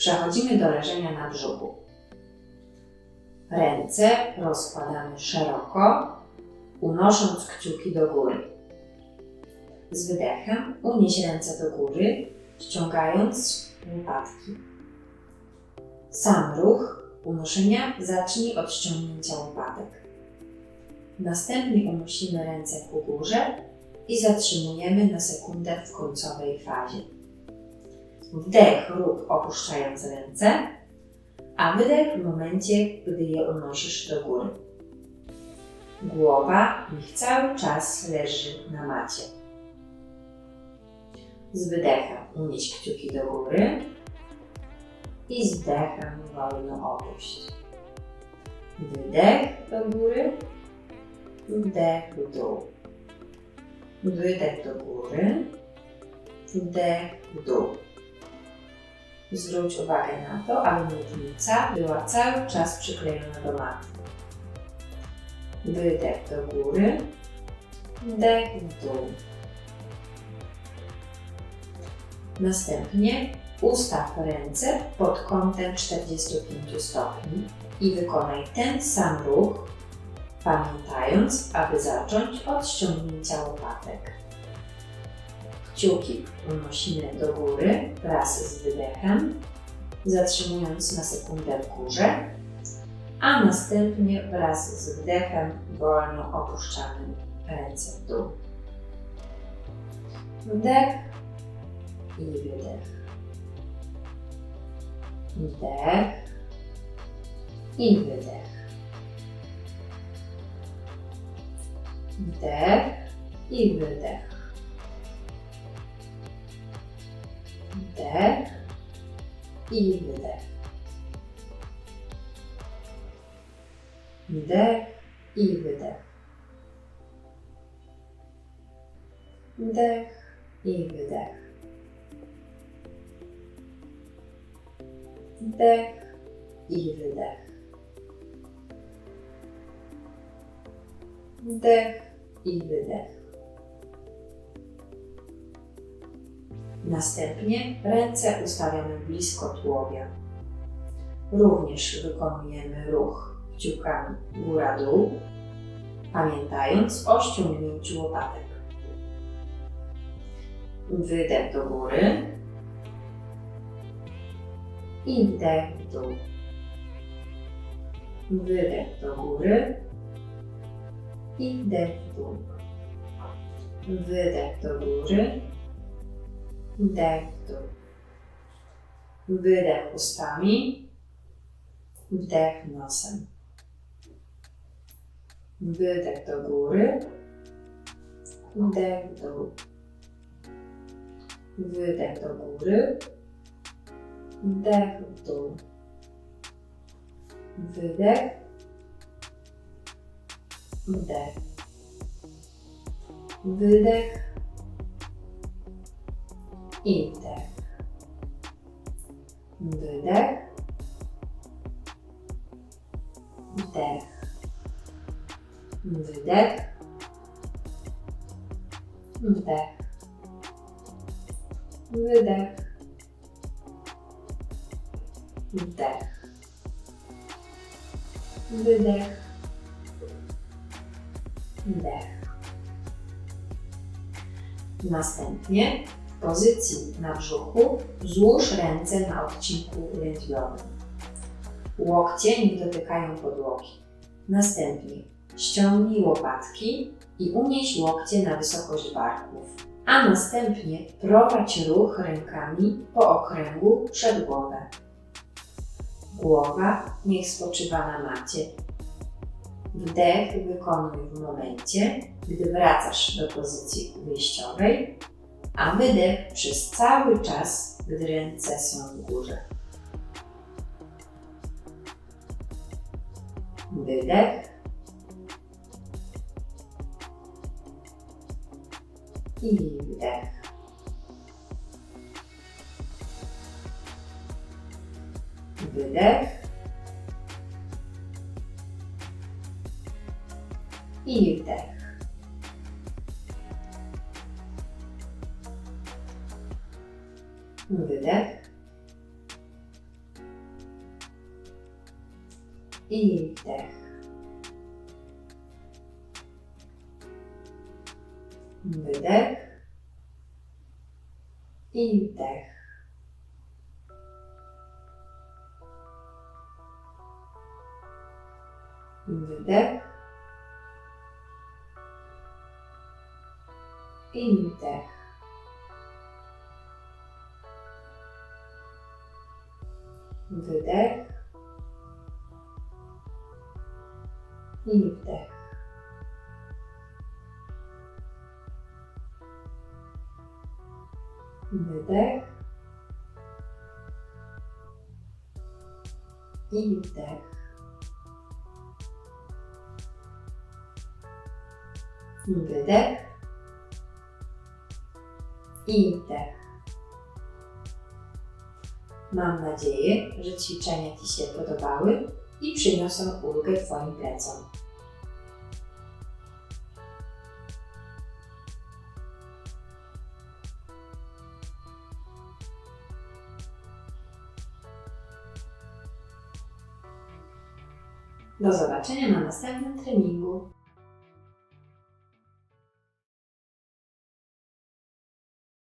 Przechodzimy do leżenia na brzuchu. Ręce rozkładamy szeroko, unosząc kciuki do góry. Z wydechem unieś ręce do góry, ściągając łopatki. Sam ruch unoszenia zacznij od ściągnięcia łopatek. Następnie unosimy ręce ku górze i zatrzymujemy na sekundę w końcowej fazie. Wdech rób opuszczając ręce, a wydech w momencie, gdy je unosisz do góry. Głowa niech cały czas leży na macie. Z wydechem unieś kciuki do góry i z wdechem wolno opuść. Wydech do góry, wdech w dół. Wydech do góry, wdech w dół. Zwróć uwagę na to, aby miednica była cały czas przyklejona do maty. Wydech do góry, wdech w dół. Następnie ustaw ręce pod kątem 45 stopni i wykonaj ten sam ruch, pamiętając, aby zacząć od ściągnięcia łopatek. Kciuki unosimy do góry wraz z wydechem, zatrzymując na sekundę w górze, a następnie wraz z wdechem wolno opuszczamy ręce w dół. Wdech i wydech. Wdech i wydech. Wdech i wydech. Wdech i wydech. Wdech i wydech. Wdech i wydech. Wdech i wydech. Wdech i wydech. Następnie ręce ustawiamy blisko tułowia. Również wykonujemy ruch kciukami góra-dół, pamiętając o ściągnięciu łopatek. Wydech do góry i wdech w dół. Wydech do góry i wdech w dół. Wydech do góry Wdech w. Wydech ustami. Wdech nosem. Wydech do góry. Wdech w dół. Wydech do góry. Wdech w dół. Wydech. Wdech. Wydech i wdech. Wydech. Wdech. Wydech. Wdech. Wydech. Wdech. Wydech. Wdech. Następnie pozycji na brzuchu złóż ręce na odcinku lędźwiowym. Łokcie nie dotykają podłogi. Następnie ściągnij łopatki i unieś łokcie na wysokość barków, a następnie prowadź ruch rękami po okręgu przed głowę. Głowa niech spoczywa na macie. Wdech wykonuj w momencie, gdy wracasz do pozycji wyjściowej a wydech przez cały czas, gdy ręce są w górze. Wydech. I wdech. Wydech. I wdech. Wydech. I wdech. Wydech. I wdech. Wydech. I wdech. Wydech. I wdech. Wydech. I wdech. Wydech. I wdech. Mam nadzieję, że ćwiczenia Ci się podobały i przyniosą ulgę Twoim plecom. Do zobaczenia na następnym treningu.